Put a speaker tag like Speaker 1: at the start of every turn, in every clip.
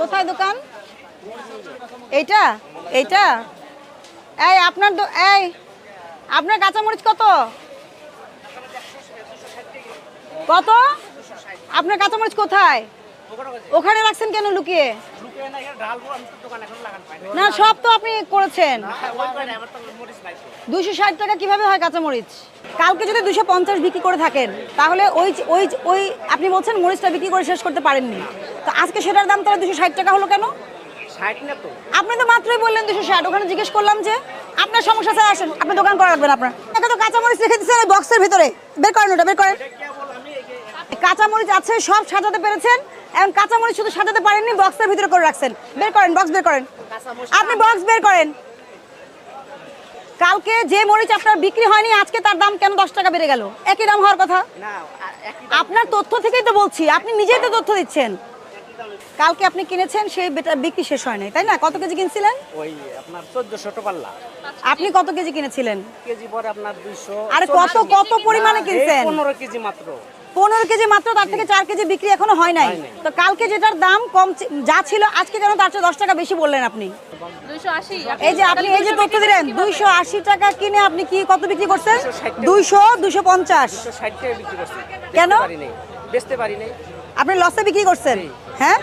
Speaker 1: কোথায় দোকান? এইটা? এইটা? এই আপনার এই আপনার কাঁচামরিচ কত? কত? আপনার কাঁচামরিচ কোথায়? ওখানে রাখছেন কেন লুকিয়ে? না সব তো আপনি করেছেন। দুইশো ষাট টাকা কীভাবে হয় কাঁচামরিচ? কালকে যদি দুশো পঞ্চাশ বিক্রি করে থাকেন তাহলে ওই ওই ওই আপনি বলছেন মরিচটা বিক্রি করে শেষ করতে পারেননি। তো আজকে সেটার দাম তাহলে দুশো ষাট টাকা হলো কেন? আপনি তো মাত্রই বললেন দুশো ষাট ওখানে জিজ্ঞেস করলাম যে আপনার সমস্যা স্যার আসেন আপনি দোকান করা রাখবেন আপনার। এখানে তো কাঁচামরিচ রেখে দিচ্ছেন ওই বক্সের ভিতরে। বের করেন ওটা বের করেন। কাঁচামরিচ আছে সব সাজাতে পেরেছেন এখন কাঁচামরিচ শুধু সাজাতে পারেননি বক্সের ভিতরে করে রাখছেন। বের করেন বক্স বের করেন। আপনি বক্স বের করেন। কালকে যে মরিচ আপনার বিক্রি হয়নি আজকে তার দাম কেন দশ টাকা বেড়ে গেল? একই দাম হওয়ার কথা? আপনার তথ্য থেকেই তো বলছি আপনি নিজেই তো তথ্য দিচ্ছেন। কালকে আপনি কিনেছেন সেই বিক্রি শেষ হয় নাই তাই না? কত কেজি কিনছিলেন?
Speaker 2: ওই আপনার চোদ্দশো টোপাল্লা।
Speaker 1: আপনি কত কেজি কিনেছিলেন?
Speaker 2: কেজি পরে আপনার দুইশো
Speaker 1: আরে কত কত পরিমাণে কিনছেন?
Speaker 2: পনেরো কেজি মাত্র।
Speaker 1: পনেরো কেজি মাত্র তার থেকে চার কেজি বিক্রি এখনও হয় নাই। তো কালকে যেটার দাম কম যা ছিল আজকে কেন তার চেয়ে দশ টাকা বেশি বললেন আপনি। এই যে আপনি এই যে তথ্য দিলেন দুইশো আশি টাকা কিনে আপনি কি কত বিক্রি করছেন? দুইশো পঞ্চাশ।
Speaker 2: দুশো করছি
Speaker 1: কেন?
Speaker 2: বেচতে পারি নাই। বেচতে পারি নাই।
Speaker 1: আপনি লসে বিক্রি করছেন? হ্যাঁ?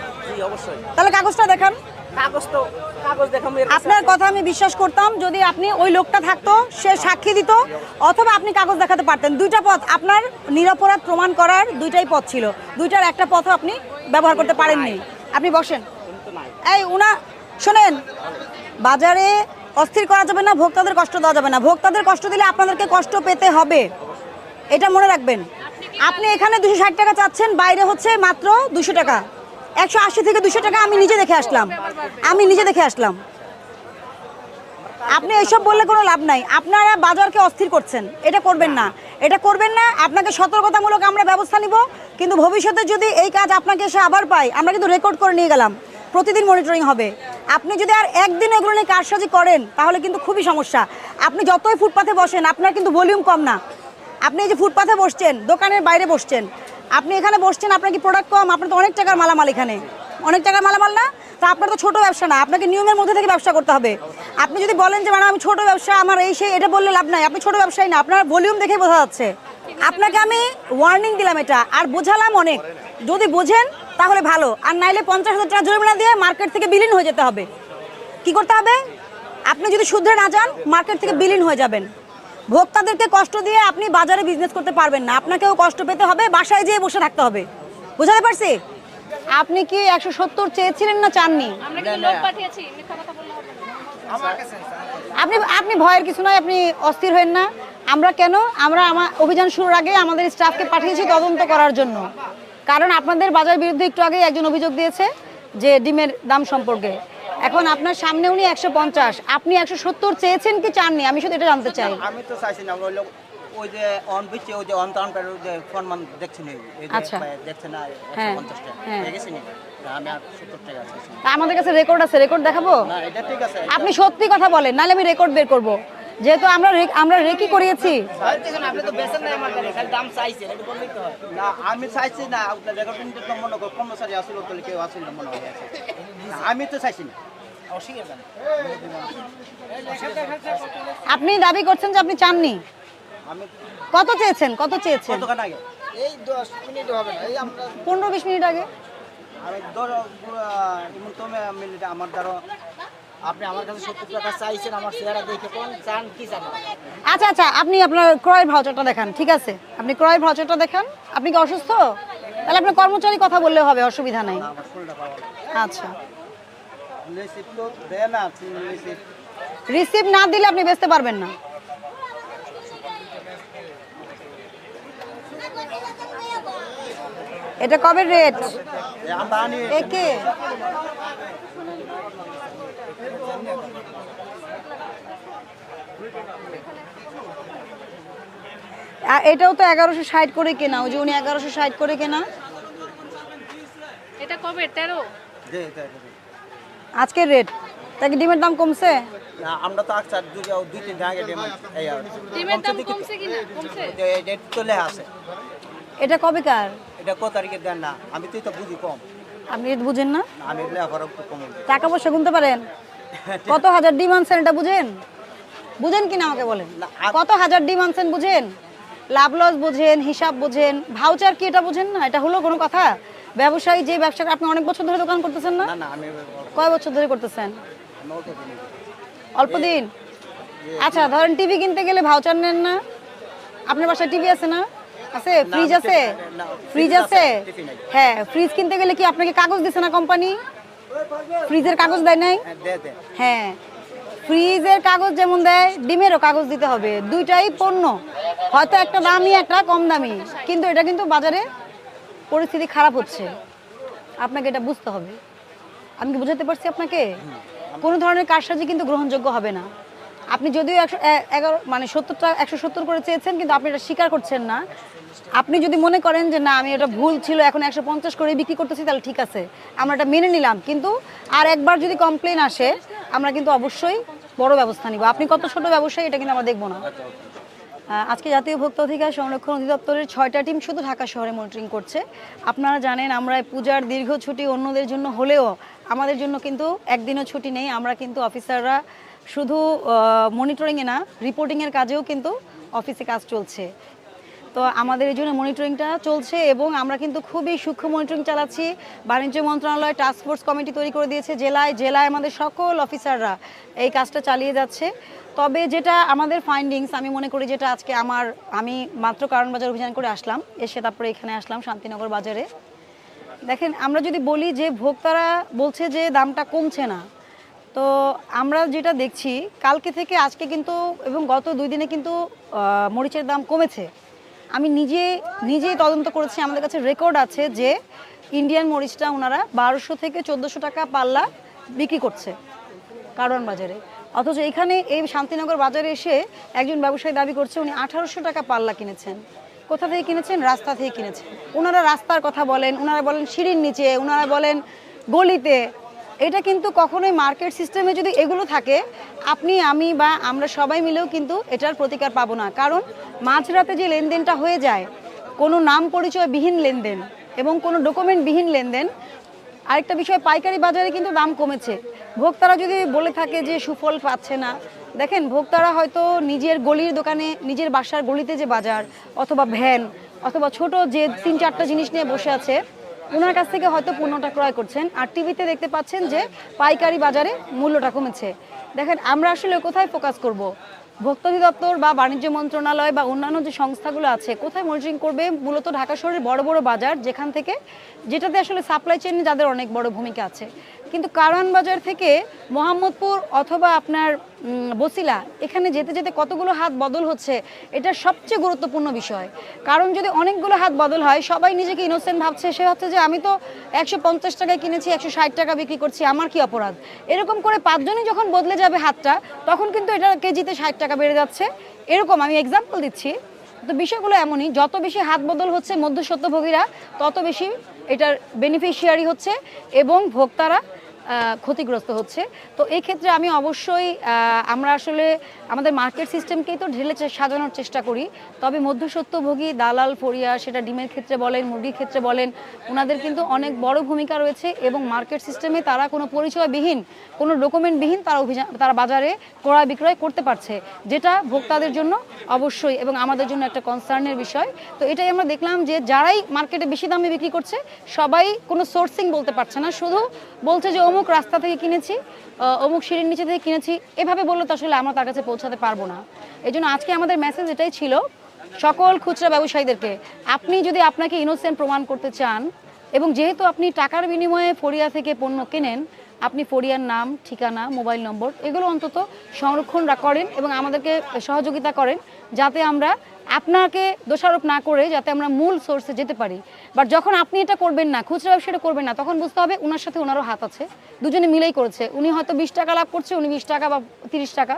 Speaker 1: তাহলে কাগজটা দেখান।
Speaker 2: কাগজ তো কাগজ দেখাম
Speaker 1: আপনার কথা আমি বিশ্বাস করতাম যদি আপনি ওই লোকটা থাকতো সে সাক্ষী দিত অথবা আপনি কাগজ দেখাতে পারতেন। দুইটা পথ আপনার নিরাপরাধ প্রমাণ করার দুইটাই পথ ছিল। দুইটার একটা পথ আপনি ব্যবহার করতে পারেননি। আপনি বসেন। এই উনা শোনেন বাজারে অস্থির করা যাবে না ভোক্তাদের কষ্ট দেওয়া যাবে না। ভোক্তাদের কষ্ট দিলে আপনাদেরকে কষ্ট পেতে হবে। এটা মনে রাখবেন। আপনি এখানে দুশো ষাট টাকা চাচ্ছেন বাইরে হচ্ছে মাত্র দুশো টাকা। একশো আশি থেকে দুশো টাকা আমি নিজে দেখে আসলাম। আমি নিজে দেখে আসলাম। আপনি এইসব বললে কোনো লাভ নাই। আপনারা বাজারকে অস্থির করছেন। এটা করবেন না। এটা করবেন না, আপনাকে সতর্কতামূলক আমরা ব্যবস্থা নিব। কিন্তু ভবিষ্যতে যদি এই কাজ আপনাকে এসে আবার পাই আমরা কিন্তু রেকর্ড করে নিয়ে গেলাম। প্রতিদিন মনিটরিং হবে। আপনি যদি আর একদিন এগুলো নিয়ে কারসাজি করেন, তাহলে কিন্তু খুবই সমস্যা। আপনি যতই ফুটপাথে বসেন, আপনার কিন্তু ভলিউম কম না। আপনি এই যে ফুটপাথে বসছেন, দোকানের বাইরে বসছেন আপনি এখানে বসছেন, আপনার কি প্রোডাক্ট কম? আপনার তো অনেক টাকার মালামাল এখানে। অনেক টাকার মালামাল না? তা আপনার তো ছোট ব্যবসা না, আপনাকে নিয়মের মধ্যে থেকে ব্যবসা করতে হবে। আপনি যদি বলেন যে, ম্যাডাম, আমি ছোট ব্যবসা, আমার এই সেই, এটা বললে লাভ নাই। আপনি ছোট ব্যবসায়ী না, আপনার ভলিউম দেখেই বোঝা যাচ্ছে। আপনাকে আমি ওয়ার্নিং দিলাম এটা, আর বোঝালাম অনেক। যদি বোঝেন, তাহলে ভালো। আর নাইলে পঞ্চাশ হাজার টাকা জরিমানা দিয়ে মার্কেট থেকে বিলীন হয়ে যেতে হবে। কি করতে হবে? আপনি যদি শুধরে না যান মার্কেট থেকে বিলীন হয়ে যাবেন। ভোক্তাদেরকে কষ্ট দিয়ে আপনি বাজারে বিজনেস করতে পারবেন না। আপনাকেও কষ্ট পেতে হবে বাসায় যেয়ে বসে থাকতে হবে। বুঝাতে পারছি? আপনি কি একশো সত্তর চেয়েছিলেন না চাননি?
Speaker 3: আমরা কিন্তু লোক পাঠিয়েছি? মিথ্যা কথা বললে হবে না।
Speaker 1: আপনি আপনি ভয়ের কিছু নয় আপনি অস্থির হবেন না। আমরা কেন? আমরা আমার অভিযান শুরুর আগে আমাদের স্টাফকে পাঠিয়েছি তদন্ত করার জন্য। কারণ আপনাদের বাজার বিরুদ্ধে একটু আগে একজন অভিযোগ দিয়েছে যে ডিমের দাম সম্পর্কে। এখন আপনার সামনে উনি একশো পঞ্চাশ। আপনি একশো সত্তর চেয়েছেন কি চাননি? আমি শুধু এটা জানতে চাই।
Speaker 4: আমি তো চাইছি না ওই যে অন বিচ্ছে ওই যে অন টাউন পের যে ফরমান দেখছেন এই এই যে
Speaker 1: আচ্ছা।
Speaker 4: দেখছেন না একশো পঞ্চাশ টাকা। ঠিক আছে আমি আর সত্তর টাকা চাইছি
Speaker 1: তা আমাদের কাছে রেকর্ড আছে রেকর্ড দেখাবো?
Speaker 4: না এটা ঠিক আছে
Speaker 1: আপনি সত্যি কথা বলেন নাহলে আমি রেকর্ড বের করব। যেহেতু আমরা আমরা রেকি করিয়েছি?
Speaker 2: তো বেচেন নাই আমার কাছে খালি দাম চাইছেন এটা বললেই তো
Speaker 4: না আমি চাইছি না। আমি তো চাইছি না।
Speaker 1: আপনি দাবি করছেন যে আপনি চাননি? কত চেয়েছেন? কত চেয়েছেন?
Speaker 4: আগে?
Speaker 2: এই দশ মিনিট হবে না এই আমরা
Speaker 1: পনেরো বিশ মিনিট আগে?
Speaker 4: আমি ধরো মিনিট আমার ধরো
Speaker 2: আপনি আমার কাছে সত্তর টাকা চাইছেন আমার চেহারা দেখে কোন চান কি চান?
Speaker 1: আচ্ছা আচ্ছা আপনি আপনার ক্রয়ের ভাউচারটা দেখান ঠিক আছে? আপনি ক্রয়ের ভাউচারটা দেখান। আপনি কি অসুস্থ? তাহলে আপনার কর্মচারী কথা বললে হবে অসুবিধা নাই। আচ্ছা
Speaker 4: রিসিপ্ট তো দেয় না রিসিপ্ট
Speaker 1: রিসিভ না দিলে আপনি বেচতে পারবেন না। এটা কবে রেট? একে। এটাও তো এগারোশো ষাট করে কেনা। ওই যে উনি এগারোশো ষাট করে কেনা।
Speaker 3: এটা কবে? তেরো।
Speaker 1: আজকের রেট তাকে ডিমের দাম কমছে?
Speaker 4: না, আমরা তো আকসার দুই দুই তিন দিন আগে ডিম এই আর।
Speaker 3: ডিমের দাম কমছে কিনা কমছে?
Speaker 4: ডেট চলে আসে।
Speaker 1: এটা কবে কার?
Speaker 4: এটা কত তারিখে দেন না? আমি তো এটা বুঝি কম।
Speaker 1: আপনি এটা বুঝেন না?
Speaker 4: আমি লেখাপড়া একটু কম।
Speaker 1: টাকা পয়সা গুনতে পারেন? কত হাজার ডিম আনছেন এটা বুঝেন? বুঝেন কিনা আমাকে বলেন।
Speaker 4: না,
Speaker 1: কত হাজার ডিম আনছেন বুঝেন? লাভ লস বুঝেন হিসাব বুঝেন ভাউচার কি এটা বুঝেন না? এটা হলো কোনো কথা? ব্যবসায়ী যে ব্যবসা আপনি অনেক বছর ধরে দোকান করতেছেন না? কয় বছর ধরে করতেছেন?
Speaker 4: অল্প
Speaker 1: দিন আচ্ছা ধরেন টিভি কিনতে গেলে ভাউচার নেন না? আপনার বাসায় টিভি আছে না? আছে? ফ্রিজ আছে? ফ্রিজ আছে। হ্যাঁ ফ্রিজ কিনতে গেলে কি আপনাকে কাগজ দিছে না কোম্পানি? ফ্রিজের কাগজ দেয় নাই?
Speaker 4: হ্যাঁ,
Speaker 1: হ্যাঁ। ফ্রিজের কাগজ যেমন দেয় ডিমেরও কাগজ দিতে হবে। দুইটাই পণ্য। হয়তো একটা দামি একটা কম দামি। কিন্তু এটা কিন্তু বাজারে পরিস্থিতি খারাপ হচ্ছে। আপনাকে এটা বুঝতে হবে। আমি কি বুঝাতে পারছি আপনাকে? কোনো ধরনের কারসাজি কিন্তু গ্রহণযোগ্য হবে না। আপনি যদিও একশো এগারো মানে সত্তরটা, একশো সত্তর করে চেয়েছেন, কিন্তু আপনি এটা স্বীকার করছেন না। আপনি যদি মনে করেন যে, না, আমি এটা ভুল ছিল, এখন একশো পঞ্চাশ করে বিক্রি করতেছি, তাহলে ঠিক আছে। আমরা এটা মেনে নিলাম, কিন্তু আর একবার যদি কমপ্লেন আসে, আমরা কিন্তু অবশ্যই বড় ব্যবস্থা নিব। আপনি কত ছোট ব্যবসায়ী, এটা কিন্তু আমরা দেখব না। আজকে জাতীয় ভোক্তা অধিকার সংরক্ষণ অধিদপ্তরের ছয়টা টিম শুধু ঢাকা শহরে মনিটরিং করছে। আপনারা জানেন আমরা পূজার দীর্ঘ ছুটি অন্যদের জন্য হলেও আমাদের জন্য কিন্তু একদিনও ছুটি নেই। আমরা কিন্তু অফিসাররা শুধু মনিটরিংয়ে না, রিপোর্টিংয়ের কাজেও কিন্তু অফিসে কাজ চলছে। তো আমাদের এই জন্য মনিটরিংটা চলছে এবং আমরা কিন্তু খুবই সূক্ষ্ম মনিটরিং চালাচ্ছি। বাণিজ্য মন্ত্রণালয় টাস্ক ফোর্স কমিটি তৈরি করে দিয়েছে জেলায়। জেলায় আমাদের সকল অফিসাররা এই কাজটা চালিয়ে যাচ্ছে। তবে যেটা আমাদের ফাইন্ডিংস আমি মনে করি যেটা আজকে আমার, আমি মাত্র কারণ বাজার অভিযান করে আসলাম, এসে তারপরে এখানে আসলাম শান্তিনগর বাজারে। দেখেন, আমরা যদি বলি যে ভোক্তারা বলছে যে দামটা কমছে না, তো আমরা যেটা দেখছি, কালকে থেকে আজকে কিন্তু এবং গত দুই দিনে কিন্তু মরিচের দাম কমেছে। আমি নিজে, নিজেই তদন্ত করেছি, আমাদের কাছে রেকর্ড আছে যে ইন্ডিয়ান মরিচটা ওনারা বারোশো থেকে চোদ্দোশো টাকা পাল্লা বিক্রি করছে কারণ বাজারে। অথচ এখানে এই শান্তিনগর বাজারে এসে একজন ব্যবসায়ী দাবি করছে, উনি আঠারোশো টাকা পাল্লা কিনেছেন। কোথা থেকে কিনেছেন? রাস্তা থেকে কিনেছেন। ওনারা রাস্তার কথা বলেন, ওনারা বলেন সিঁড়ির নিচে, ওনারা বলেন গলিতে এটা কিন্তু কখনোই মার্কেট সিস্টেমে যদি এগুলো থাকে, আপনি, আমি বা আমরা সবাই মিলেও কিন্তু এটার প্রতিকার পাবো না। কারণ মাঝরাতে যে লেনদেনটা হয়ে যায়, কোনো নাম পরিচয়বিহীন লেনদেন এবং কোনো ডকুমেন্টবিহীন লেনদেন, আরেকটা বিষয়, পাইকারি বাজারে কিন্তু দাম কমেছে। ভোক্তারা যদি বলে থাকে যে সুফল পাচ্ছে না, দেখেন, ভোক্তারা হয়তো নিজের গলির দোকানে, নিজের বাসার গলিতে যে বাজার, অথবা ভ্যান, অথবা ছোট যে তিন চারটা জিনিস নিয়ে বসে আছে ওনার কাছ থেকে হয়তো পণ্যটা ক্রয় করছেন। আর টিভিতে দেখতে পাচ্ছেন যে পাইকারি বাজারে মূল্যটা কমেছে। দেখেন, আমরা আসলে কোথায় ফোকাস করব। ভোক্তা অধিদপ্তর বা বাণিজ্য মন্ত্রণালয় বা অন্যান্য যে সংস্থাগুলো আছে, কোথায় মনিটরিং করবে? মূলত ঢাকা শহরের বড় বড় বাজার, যেখান থেকে, যেটাতে আসলে সাপ্লাই চেইনে যাদের অনেক বড় ভূমিকা আছে। কিন্তু কারওয়ান বাজার থেকে মোহাম্মদপুর অথবা আপনার বসিলা, এখানে যেতে যেতে কতগুলো হাত বদল হচ্ছে, এটা সবচেয়ে গুরুত্বপূর্ণ বিষয়। কারণ যদি অনেকগুলো হাত বদল হয়, সবাই নিজেকে ইনোসেন্ট ভাবছে, সে হচ্ছে যে আমি তো একশো পঞ্চাশ টাকায় কিনেছি, একশো ষাট টাকা বিক্রি করছি, আমার কি অপরাধ? এরকম করে পাঁচজনই যখন বদলে যাবে হাতটা, তখন কিন্তু এটা কেজিতে ষাট টাকা বেড়ে যাচ্ছে। এরকম আমি এক্সাম্পল দিচ্ছি। তো বিষয়গুলো এমনই, যত বেশি হাত বদল হচ্ছে মধ্যস্বত্বভোগীরা তত বেশি এটার বেনিফিশিয়ারি হচ্ছে এবং ভোক্তারা ক্ষতিগ্রস্ত হচ্ছে। তো এই ক্ষেত্রে আমি অবশ্যই আমরা আসলে আমাদের মার্কেট সিস্টেমকেই তো ঢেলে সাজানোর চেষ্টা করি। তবে মধ্যস্বত্বভোগী দালাল ফরিয়া সেটা ডিমের ক্ষেত্রে বলেন, মুরগির ক্ষেত্রে বলেন ওনাদের কিন্তু অনেক বড় ভূমিকা রয়েছে এবং মার্কেট সিস্টেমে তারা কোনো পরিচয়বিহীন, কোনো ডকুমেন্টবিহীন তারা অভিযান তারা বাজারে ক্রয় বিক্রয় করতে পারছে, যেটা ভোক্তাদের জন্য অবশ্যই এবং আমাদের জন্য একটা কনসার্নের বিষয়। তো এটাই আমরা দেখলাম যে যারাই মার্কেটে বেশি দামে বিক্রি করছে, সবাই কোনো সোর্সিং বলতে পারছে না। শুধু বলছে যে অমুক রাস্তা থেকে কিনেছি অমুক সিঁড়ির নিচে থেকে কিনেছি, এভাবে বললে তো আসলে আমরা তার কাছে পৌঁছাতে পারব না। এই জন্য আজকে আমাদের মেসেজ এটাই ছিল, সকল খুচরা ব্যবসায়ীদেরকে, আপনি যদি আপনাকে ইনোসেন্ট প্রমাণ করতে চান, এবং যেহেতু আপনি টাকার বিনিময়ে ফরিয়া থেকে পণ্য কেনেন আপনি ফরিয়ার নাম, ঠিকানা, মোবাইল নম্বর, এগুলো অন্তত সংরক্ষণ করেন এবং আমাদেরকে সহযোগিতা করেন যাতে আমরা আপনাকে দোষারোপ না করে যাতে আমরা মূল সোর্সে যেতে পারি। বাট যখন আপনি এটা করবেন না, খুচরা ব্যবসাটা করবেন না, তখন বুঝতে হবে ওনার সাথে ওনারও হাত আছে। দুজনে মিলেই করেছে। উনি হয়তো বিশ টাকা লাভ করছে, উনি বিশ টাকা বা তিরিশ টাকা।